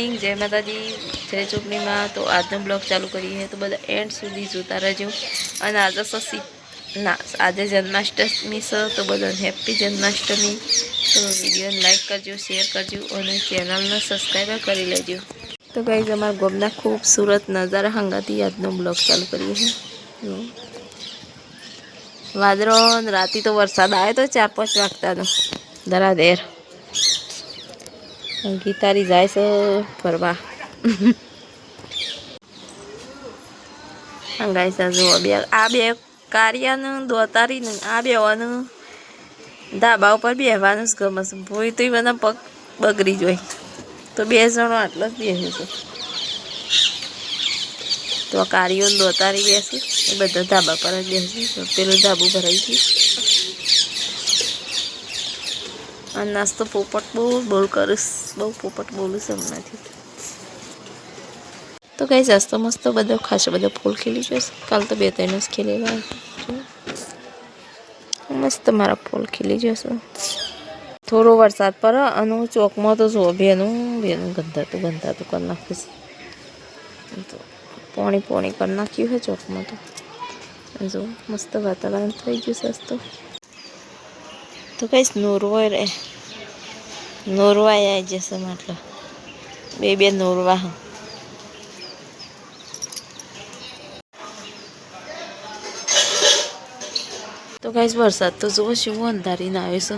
Morning જય માતાજી, જય ચોકડીમાં. તો આજનો બ્લોગ ચાલુ કરીએ તો બધા એન્ડ સુધી જોતા રહેજો. અને આજે સસી, ના, આજે જન્માષ્ટમી છે, તો બધાને હેપી જન્માષ્ટમી. તો વિડીયોને લાઈક કરજો શેર કરજો અને ચેનલને સબસ્ક્રાઈબર કરી લેજો. તો ગાઈઝ અમારા ગોમના ખૂબસૂરત નજારા હંગાથી આજનો બ્લોગ ચાલુ કરીએ. વાદળો ને તો વરસાદ આવ્યો તો ચાર પાંચ વાગતાનો ધરાધેર ગીતારી જાય છે ફરવા. છે જુઓ બે. આ બે કાર્યાનું, દોતારીનું, આ બેવાનું ધાબા ઉપર બેહવાનું જ ગમે છે. ભોય તો બધા પગ બગડી જોઈ તો બે જણો આટલો જ બેસે છે. તો કાર્યો દોતારી બેસી, એ બધા ધાબા પર જ બેસી. પેલું ધાબુ ભરાઈ ગયું. અને નાસ્તો પોપટ બહુ બોલ કરીશ. બહુ પોપટ બોલું છે હમણાંથી. તો કઈ સસ્તો મસ્તો બધો ખાસો બધો ફૂલ ખીલી જશે કાલ તો બે ત્રણ જ ખીલેલા મસ્ત મારા ફૂલ ખીલી જશે થોડો વરસાદ પડે, અને ચોકમાં તો જો બેનું બેનું ગંધાતું ગંધાતું કરી નાખીશ. તો પોણી પોણી કરી નાખ્યું છે ચોકમાં તો. જો, મસ્ત વાતાવરણ થઈ ગયું સસ્તું તો કઈશ? નોરવો રે. નોરવા આવી જશે મતલબ. બે બે નોરવા તો કઈશ, વરસાદ તો જુઓ શું અંધારીને આવે છે.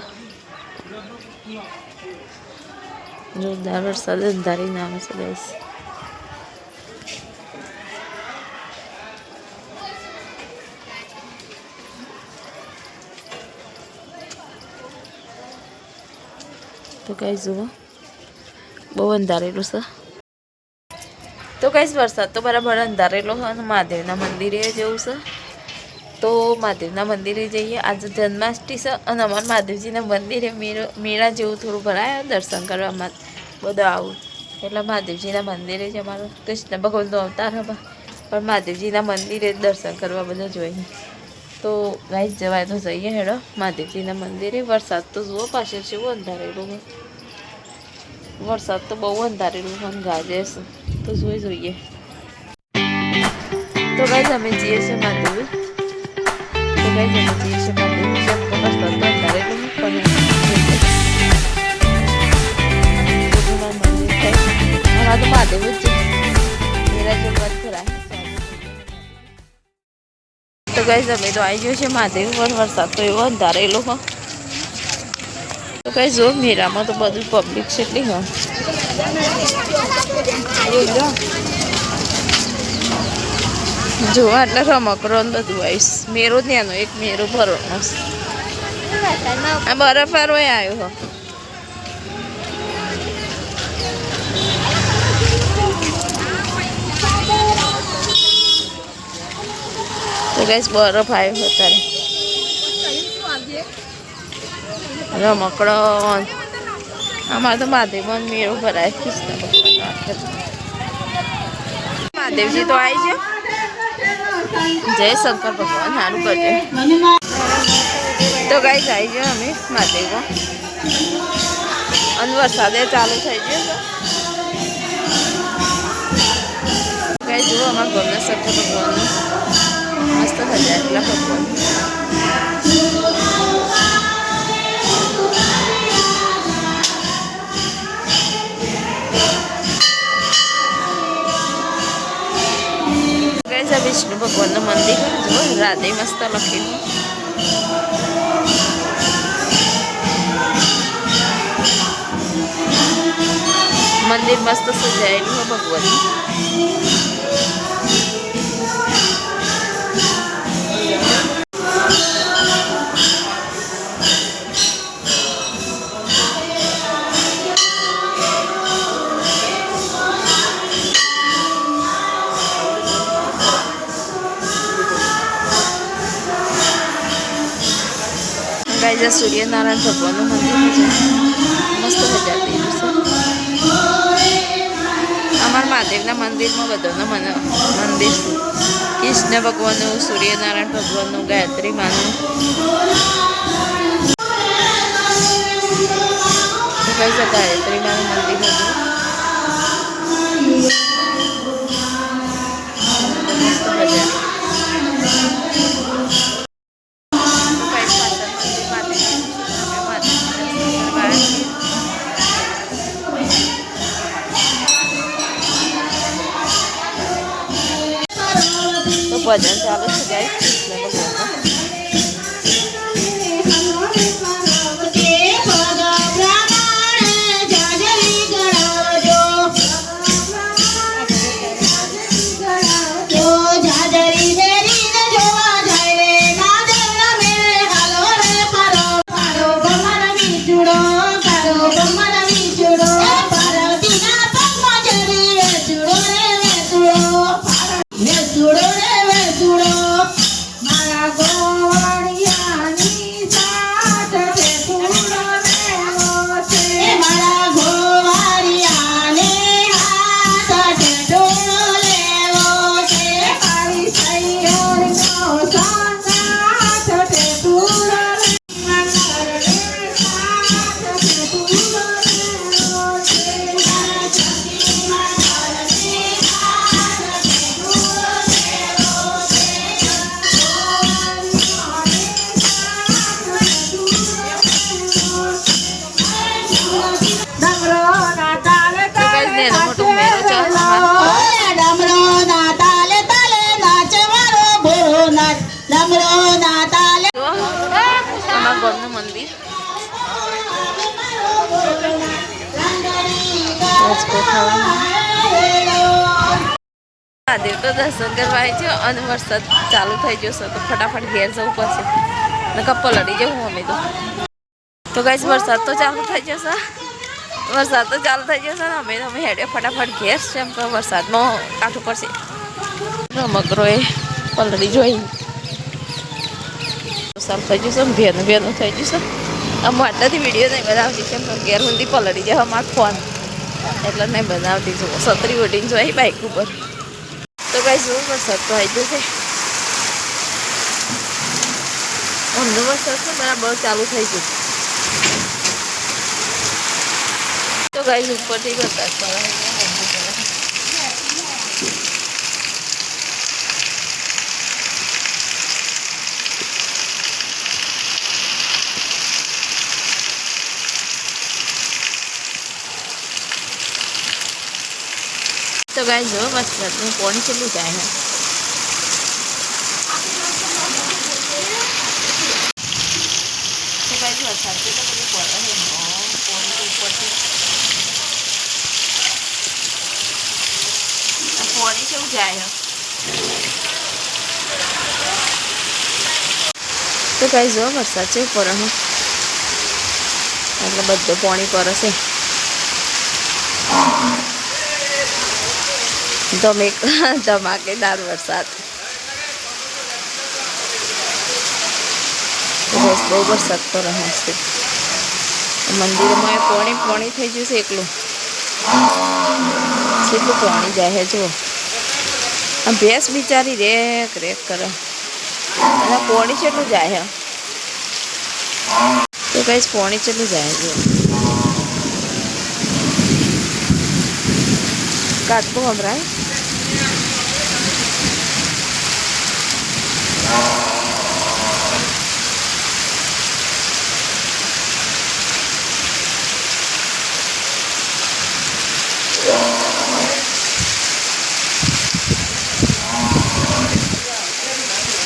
જોરદાર વરસાદ અંધારીને આવે છે ગાઈસ તો કઈ જુઓ. બહુ અંધારેલું છે. તો કઈ વરસાદ તો બરાબર અંધારેલો છે અને મહાદેવના મંદિરે જવું છે. તો મહાદેવના મંદિરે જઈએ. આજે જન્માષ્ટમી છે અને અમારા મહાદેવજીના મંદિરે મેળો જેવું થોડું ભરાય દર્શન કરવા માટે બધું આવું. એટલે મહાદેવજીના મંદિરે જ અમારો કૃષ્ણ ભગવાનનો અવતાર હતા પણ મહાદેવજીના મંદિરે દર્શન કરવા બધા જોઈએ. તો ગાઈસ જવાય તો જઈએ હેડો. મહાદેવજીના મંદિરે. વરસાદ તો જુઓ પાછળ છે એવું અંધારેલું છે. વરસાદ તો બહુ અંધારેલું છે ગાજે છે. તો જોઈ જોઈએ. તો ગાઈસ અમે જઈએ છીએ મહાદેવ તો ગાઈસ અમે જઈએ છીએ મહાદેવ પણ મંદિર તો મહાદેવ જ. છે. મેરા જો બંધ ખરા તો ગાઈસ અમે તો આવી ગયો છે મહાદેવ પણ વરસાદ તો એવો અંધારેલો હો તો કઈ જો મેરામાં તો બધું પબ્લિક છે એટલી હા. જો, આટલા રમકડો બધું આવીશ મેરો ત્યાંનો એક મેરો ભરવાનો. આ બરફ વાળો આવ્યો. હો તો ગેસ બરફ આવ્યો અત્યારે. રમકડો અમારે તો મહાદેવમાં મેળો ભરાય. કૃષ્ણ ભગવાન મહાદેવજી તો આવી છે જય શંકર ભગવાન, સારું કરજે. તો ગાઈ જાય છે અમે મહાદેવમાં અને વરસાદે ચાલુ થઈ ગયો ગાઈ જુઓ અમારા ગમે શંકર ભગવાનનું. મસ્ત સજાયેલા ભગવાન ગાઈસ આ વિષ્ણુ ભગવાનનું મંદિર જુઓ રાધે મસ્ત લખેલું મંદિર મસ્ત સજાયેલું છે આ સૂર્યનારાયણ ભગવાનનું મંદિર છે મસ્ત સજાવેલું છે અમારા મહાદેવના મંદિરમાં બધાનું મંદિર છે કૃષ્ણ ભગવાનનું સૂર્યનારાયણ ભગવાનનું ગાયત્રી માનું ગાયત્રી માનું મંદિર હતું ભજન ચાલુ છે ગાય મહાદેવ તો દર્શન કરવા આવી છે અને વરસાદ ચાલુ થઈ જશે તો ફટાફટ ઘેર જવું પડશે. નકર પલળી જવું અમે તો. તો ગાઈશ વરસાદ તો ચાલુ થઈ જશે વરસાદ તો ચાલુ થઈ જશે ને અમે અમે હેડે ફટાફટ ઘેર છે, એમ કે વરસાદમાં કાઠું પડશે. રમકડો પલડી જોઈ. સારું થઈ જશે ભેનું ભેનું થઈ જશે આમ આટલાથી વીડિયો નહીં બનાવતી છે કે ઘેર સુધી પલળી જાય અમારો ફોન એટલે નહીં બનાવતી, જુઓ સત્રી ઓઢીને જોઈ બાઇક ઉપર. ગાઈસ જો વરસાદ આવી જશે અમને વરસાદ છે બરાબર ચાલુ થઈ ગયું તો ગાઈસ ઉપરથી વરસાદ પડે તો ગાઈસ જો વરસાદનું પાણી કેટલું જાય તો ગાઈસ વરસાદ કેટલો બધો પડે. તો ઉપરથી. પાણી કેવું જાય તો ગાઈસ જો, વરસાદ છે ઉપર એટલે બધું પાણી પડે છે ધમે ધમાકેદાર વરસાદ. બસ બહુ વરસાદ તો રહે છે. મંદિરમાં પોણી પોણી થઈ ગયું છે એકલું કેટલું પોણી જાય જુઓ. આ ભેંસ બિચારી રેક રેક કરે. અને પોણી કેટલું જાય તો કઈ પોણી કેટલું જાય, જુઓ. કાટકો હમરાય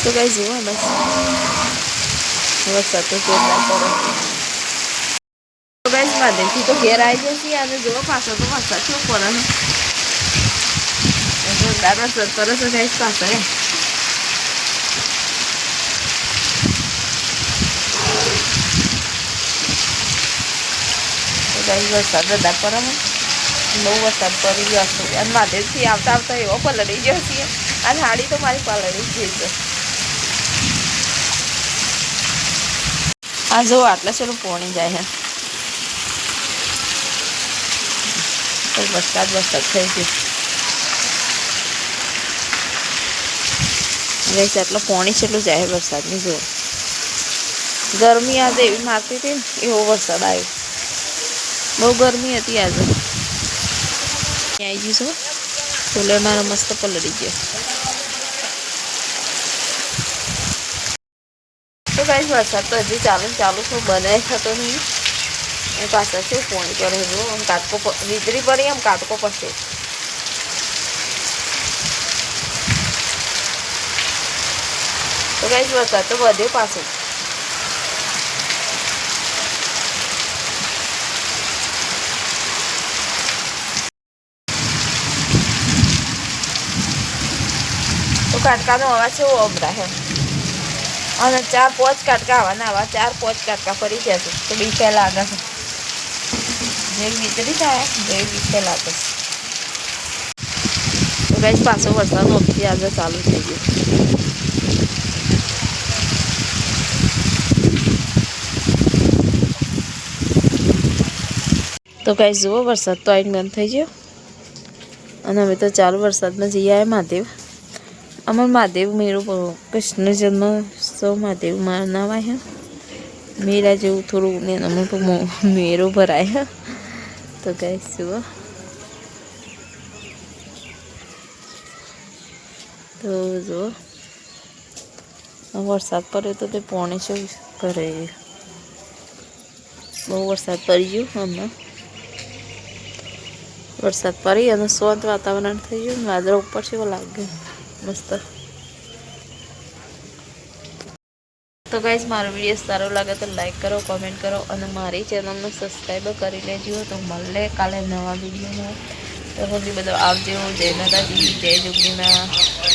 તો કઈ જુઓ બસ વરસાદ તો જોરદાર પડે તો ગાઈસ માધેથી તો ઘેર આવી જશે અને જુઓ પાછો તો વરસાદ શું પડે છે જોરદાર છે ગાઈસ પાછળ એ. તો ગાઈસ વરસાદ વધારે પડે બહુ વરસાદ પડી ગયો છે અને માધેથી આવતા આવતા એવો પલળી ગયો છે અને હાડી તો મારી પલળી જ ગઈ છે આ જો આટલે ચલો પોણી જાય છે વરસાદ વરસાદ થઈ ગયો હવે આટલો પોણી એટલું જાય વરસાદની જો ગરમી આજે એવી મારતી હતી ને, એવો વરસાદ આવ્યો. બહુ ગરમી હતી આજે. આવી છો કુલર મારો મસ્ત પલળી ગયો. તો કાંઈ વરસાદ તો હજી ચાલુ ચાલુ શું બનાય થતો નહીં. એ પાછળ છે, પોણી પર જો આમ કાટકો વીજળી પડી, આમ કાટકો પડશે. તો કઈ વરસાદ તો વધ્યો પાછો. તો કાટકાનો અવાજ કેવો અમરાય અને ચાર પાંચ કાટકા આવવાના આવા, ચાર પાંચ કાટકા ફરી ગયા છે. તો બીકે આગળ છે. જે વીજળી થાય જે બી લાગે છે. પાછો વરસાદ ઓછી આજે ચાલુ થઈ ગયો. તો કાંઈ જુઓ, વરસાદ તો આવીને બંધ થઈ ગયો. અને અમે તો ચાલુ વરસાદમાં જઈ આવ્યા મહાદેવ. અમાર મહાદેવ મેળો કૃષ્ણ કૃષ્ણ જન્મોત્સવ મહાદેવ મનાવાય છે મેળા જેવું થોડું ને અમે મેરો ભરાય તો કઈ જુઓ. તો જુઓ. વરસાદ પડ્યો તો તે પોણે શું કરે. બહુ વરસાદ પડી ગયો હમણાં. વરસાદ પડી અને શાંત વાતાવરણ થઈ ગયું વાદળો ઉપર છે એવું લાગે મસ્ત. તો ગાઈઝ મારો વીડિયો સારો લાગે તો લાઈક કરો કોમેન્ટ કરો અને મારી ચેનલને સબસ્ક્રાઈબ કરી લેજો. તો મળે કાલે નવા વિડીયોમાં. તો સુધી બધો આવજો. જય માતાજી, જય જોગીના.